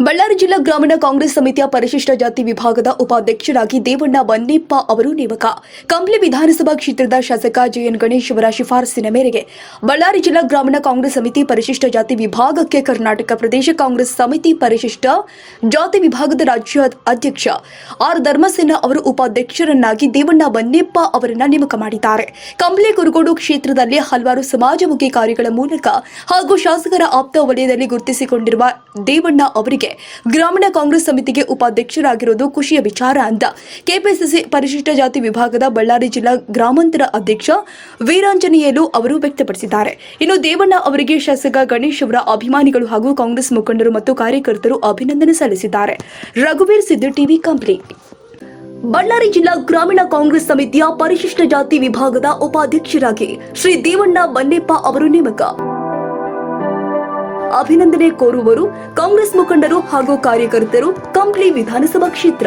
ಬಳ್ಳಾರಿ ಜಿಲ್ಲಾ ಗ್ರಾಮೀಣ ಕಾಂಗ್ರೆಸ್ ಸಮಿತಿಯ ಪರಿಶಿಷ್ಟ ಜಾತಿ ವಿಭಾಗದ ಉಪಾಧ್ಯಕ್ಷರಾಗಿ ದೇವಣ್ಣ ಬನ್ನಿಪ್ಪ ಅವರು ನೇಮಕ. ಕಂಪ್ಲಿ ವಿಧಾನಸಭಾ ಕ್ಷೇತ್ರದ ಶಾಸಕ ಜೆಎನ್ ಗಣೇಶ್ ಅವರ ಶಿಫಾರಸಿನ ಮೇರೆಗೆ ಬಳ್ಳಾರಿ ಜಿಲ್ಲಾ ಗ್ರಾಮೀಣ ಕಾಂಗ್ರೆಸ್ ಸಮಿತಿ ಪರಿಶಿಷ್ಟ ಜಾತಿ ವಿಭಾಗಕ್ಕೆ ಕರ್ನಾಟಕ ಪ್ರದೇಶ ಕಾಂಗ್ರೆಸ್ ಸಮಿತಿ ಪರಿಶಿಷ್ಟ ಜಾತಿ ವಿಭಾಗದ ರಾಜ್ಯ ಅಧ್ಯಕ್ಷ ಆರ್ ಧರ್ಮಸೇನ ಅವರು ಉಪಾಧ್ಯಕ್ಷರನ್ನಾಗಿ ದೇವಣ್ಣ ಬನ್ನಿಪ್ಪ ಅವರನ್ನು ನೇಮಕ ಮಾಡಿದ್ದಾರೆ. ಕಂಪ್ಲಿ ಕುರುಗೋಡು ಕ್ಷೇತ್ರದಲ್ಲಿ ಹಲವಾರು ಸಮಾಜಮುಖಿ ಕಾರ್ಯಗಳ ಮೂಲಕ ಹಾಗೂ ಶಾಸಕರ ಆಪ್ತ ವಲಯದಲ್ಲಿ ಗುರುತಿಸಿಕೊಂಡಿರುವ ದೇವಣ್ಣ ಅವರಿಗೆ ಗ್ರಾಮೀಣ ಕಾಂಗ್ರೆಸ್ ಸಮಿತಿಗೆ ಉಪಾಧ್ಯಕ್ಷರಾಗಿರೋದು ಖುಷಿಯ ವಿಚಾರ ಅಂತ. ಕೆಪಿಸಿಸಿ ಪರಿಶಿಷ್ಟ ಜಾತಿ ವಿಭಾಗದ ಬಳ್ಳಾರಿ ಜಿಲ್ಲಾ ಗ್ರಾಮಾಂತರ ಅಧ್ಯಕ್ಷ ವೀರಾಂಜನೇಯಲು ಅವರು ವ್ಯಕ್ತಪಡಿಸಿದ್ದಾರೆ. ಇನ್ನು ದೇವಣ್ಣ ಅವರಿಗೆ ಶಾಸಕ ಗಣೇಶ್ ಅವರ ಅಭಿಮಾನಿಗಳು ಹಾಗೂ ಕಾಂಗ್ರೆಸ್ ಮುಖಂಡರು ಮತ್ತು ಕಾರ್ಯಕರ್ತರು ಅಭಿನಂದನೆ ಸಲ್ಲಿಸಿದ್ದಾರೆ. ರಘುವೀರ್ ಸಿದ್ದು ಟಿವಿ ಕಂಪ್ಲೀಟ್ ಬಳ್ಳಾರಿ ಜಿಲ್ಲಾ ಗ್ರಾಮೀಣ ಕಾಂಗ್ರೆಸ್ ಸಮಿತಿಯ ಪರಿಶಿಷ್ಟ ಜಾತಿ ವಿಭಾಗದ ಉಪಾಧ್ಯಕ್ಷರಾಗಿ ಶ್ರೀ ದೇವಣ್ಣ ಬನ್ನೇಪ್ಪ ಅವರು ನೇಮಕ. ಅಭಿನಂದನೆ ಕೋರುವರು ಕಾಂಗ್ರೆಸ್ ಮುಖಂಡರು ಹಾಗೂ ಕಾರ್ಯಕರ್ತರು ಕಂಪ್ಲಿ ವಿಧಾನಸಭಾ ಕ್ಷೇತ್ರ.